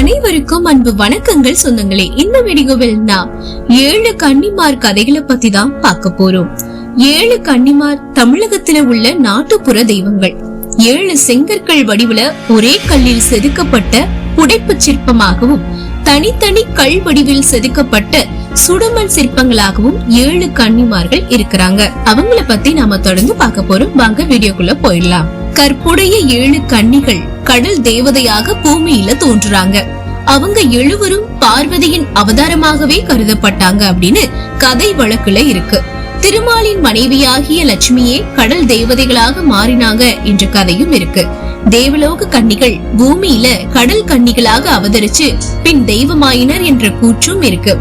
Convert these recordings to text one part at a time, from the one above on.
அனைவருக்கும் அன்பு வணக்கங்கள் சொந்தங்களே. இந்த வீடியோவில் நாம் ஏழு கன்னிமார் கதைகளை பத்தி தான் பார்க்க போறோம். ஏழு கன்னிமார் தமிழகத்துல உள்ள நாட்டுப்புற தெய்வங்கள். ஏழு செங்கற்கள் வடிவுல ஒரே கல்லில் செதுக்கப்பட்ட புடைப்பு சிற்பமாகவும் தனித்தனி கல் வடிவில் செதுக்கப்பட்ட சுடுமண் சிற்பங்களாகவும் ஏழு கன்னிமார்கள் இருக்கிறாங்க. அவங்கள பத்தி நாம தொடர்ந்து பார்க்க போறோம். வாங்க வீடியோக்குள்ள போயிடலாம். கற்புடைய ஏழு கன்னிகள் கடல் தேவதையாக பூமியில தோன்றுறாங்க. அவங்க எழுவரும் பார்வதியின் அவதாரமாகவே கருதப்பட்டாங்க அப்படின்னு கதை வழக்குல இருக்கு. திருமாலின் மனைவியாகிய லட்சுமியே கடல் தேவதைகளாக மாறினாங்க என்ற கதையும் இருக்கு. தேவலோக கன்னிகள் பூமியில கடல் கன்னிகளாக அவதரிச்சு பின் தெய்வமாயினர் என்ற கூற்றும் இருக்கு.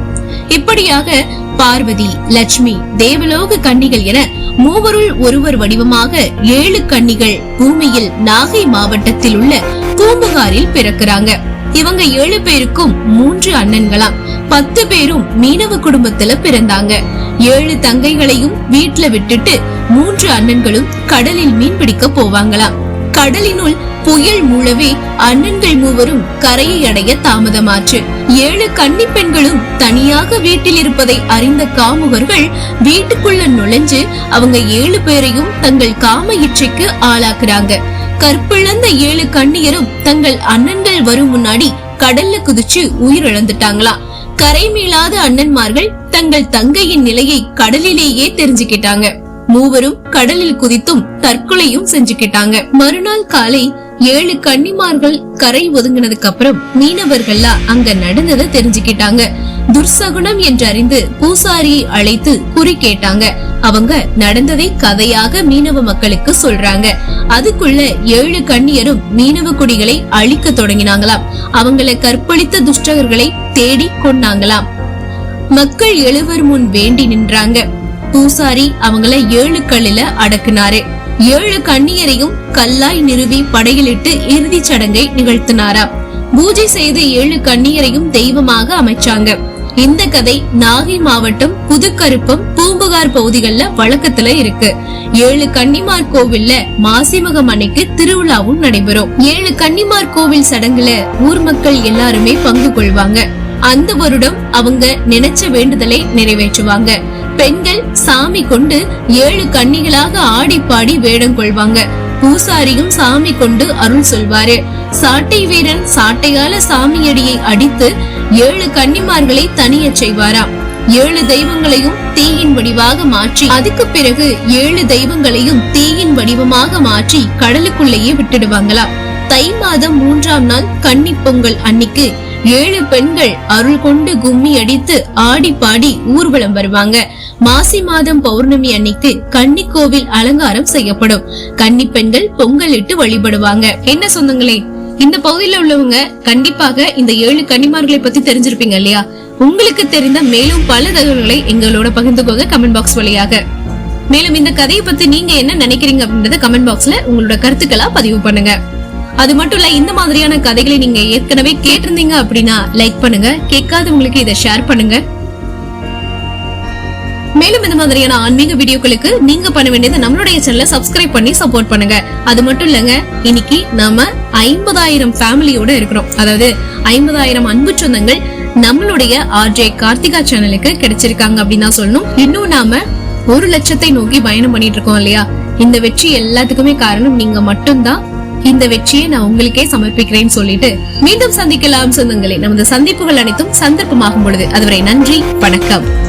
இப்படியாக பார்வதி லட்சுமி தேவலோக கன்னிகள் என மூவருள் ஒருவர் வடிவமாக ஏழு கன்னிகள் பூமியில் நாகை மாவட்டத்தில் உள்ள பூம்புகாரில் பிறக்கிறாங்க. இவங்க ஏழு பேருக்கும் மூன்று அண்ணன்களாம் பத்து பேரும் மீனவ குடும்பத்துல பிறந்தாங்க. ஏழு தங்கைகளையும் வீட்டுல விட்டுட்டு மூன்று அண்ணன்களும் கடலில் மீன் பிடிக்க போவாங்களாம். கடலினுள் புயல் மூலவே அண்ணன்கள் மூவரும் கரையை அடைய தாமதமாச்சு ஏழு கன்னி பெண்களும் தனியாக வீட்டில் இருப்பதை அறிந்த காமுகர்கள் வீட்டுக்குள்ள நுழைஞ்சு அவங்க ஏழு பேரையும் தங்கள் காம இச்சைக்கு ஆளாக்குறாங்க. கற்பிழந்த ஏழு கண்ணியரும் தங்கள் அண்ணன்கள் வரும் முன்னாடி கடல்ல குதிச்சு உயிரிழந்துட்டாங்களாம் கரை மீளாத அண்ணன்மார்கள் தங்கள் தங்கையின் நிலையை கடலிலேயே தெரிஞ்சுக்கிட்டாங்க. மூவரும் கடலில் குதித்தும் தற்கொலையும் செஞ்சுக்கிட்டாங்க மறுநாள் காலை ஏழு கன்னிமார்கள் கரை ஒதுங்கினதுக்கு அப்புறம் மீனவர்கள்லாம் அங்க நடந்ததை தெரிஞ்சுக்கிட்டாங்க துர்சகுணம் என்றறிந்து பூசாரியை அழைத்து குறி கேட்டாங்க. அவங்க நடந்ததை கதையாக மீனவ மக்களுக்கு சொல்றாங்க. அதுக்குள்ள ஏழு கண்ணியரும் மீனவ குடிகளை அழிக்க தொடங்கினாங்களாம். அவங்களை கற்பழித்த துஷ்டகர்களை தேடி கொண்டாங்களாம். மக்கள் எழுவர் முன் வேண்டி நின்றாங்க. பூசாரி அவங்கள ஏழு கல்லில அடக்குனாரு. ஏழு கண்ணியரையும் கல்லாய் நிறுவி படையிலிட்டு இறுதிச் சடங்கை நிகழ்த்தினாராம் பூஜை செய்து ஏழு கண்ணியரையும் தெய்வமாக அமைச்சாங்க. இந்த கதை நாகை மாவட்டம் புதுக்கருப்பம் பூம்புகார் பகுதிகள்ல வழக்கத்துல இருக்கு. ஏழு கன்னிமார் கோவில்ல மாசிமகம் அன்னைக்கு திருவிழாவும் நடைபெறும். ஏழு கன்னிமார் கோவில் சடங்குல ஊர் மக்கள் எல்லாருமே பங்கு கொள்வாங்க. அந்த வருடம் அவங்க நினைச்ச வேண்டுதலை நிறைவேற்றுவாங்க. பெண்கள் சாமி கொண்டு ஏழு கன்னிகளாக ஆடி பாடி வேடம் கொள்வாங்க. பூசாரியும் சாமி கொண்டு அருள் சொல்வாரு. சாட்டை வீரன் சாட்டையால சாமியடியை அடித்து ஏழு கன்னிமார்களை தனிய செய்வாராம் ஏழு தெய்வங்களையும் தீயின் வடிவாக மாற்றி அதுக்கு பிறகு ஏழு தெய்வங்களையும் தீயின் வடிவமாக மாற்றி கடலுக்குள்ளேயே விட்டுடுவாங்களாம் தை மாதம் மூன்றாம் நாள் கன்னி பொங்கல் அன்னைக்கு ஏழு பெண்கள் அருள் கொண்டு கும்மி அடித்து ஆடி பாடி ஊர்வலம் வருவாங்க. மாசி மாதம் பௌர்ணமி அன்னைக்கு கன்னி கோவில் அலங்காரம் செய்யப்படும். கன்னி பெண்கள் பொங்கல் இட்டு வழிபடுவாங்க. என்ன சொந்தங்களே? இந்த பகுதியில உள்ளவங்க கண்டிப்பாக இந்த ஏழு கன்னிமார்களை பத்தி தெரிஞ்சிருப்பீங்க இல்லையா? உங்களுக்கு தெரிந்த மேலும் பல தகவல்களை எங்களோட பகிர்ந்துக்கோங்க கமெண்ட் பாக்ஸ் வழியாக. மேலும் இந்த கதையை பத்தி நீங்க என்ன நினைக்கிறீங்க அப்படின்றத கமெண்ட் பாக்ஸ்ல உங்களோட கருத்துக்களா பதிவு பண்ணுங்க. அது மட்டும் இல்ல இந்த மாதிரியான கதைகளை நீங்க ஏற்கனவே கேட்டிருந்தீங்க அப்படின்னா லைக் பண்ணுங்க. கேட்காதவங்களுக்கு இதை ஷேர் பண்ணுங்க. மேலும் இந்த மாதிரியான ஆன்மீக வீடியோக்களுக்கு நீங்க பண்ண வேண்டியது நம்மளுடைய சேனலை சப்ஸ்கிரைப் பண்ணி சப்போர்ட் பண்ணுங்க. அது மட்டும் இல்லங்க இன்னைக்கு நாம ஐம்பதாயிரம் ஃபேமிலியோட இருக்கிறோம். அதாவது ஐம்பதாயிரம் அன்பு சொந்தங்கள் நம்மளுடைய ஆர்ஜே கார்த்திகா சேனலுக்கு கிடைச்சிருக்காங்க அப்படின்னு தான் சொல்லணும். இன்னும் நாம ஒரு லட்சத்தை நோக்கி பயணம் பண்ணிட்டு இருக்கோம் இல்லையா? இந்த வெற்றி எல்லாத்துக்குமே காரணம் நீங்க மட்டும்தான். இந்த வெற்றியை நான் உங்களுக்கே சமர்ப்பிக்கிறேன்னு சொல்லிட்டு மீண்டும் சந்திக்கலாம் சொந்தங்களே. நமது சந்திப்புகள் அனைத்தும் சந்தர்ப்பமாகும் பொழுது. அதுவரை நன்றி வணக்கம்.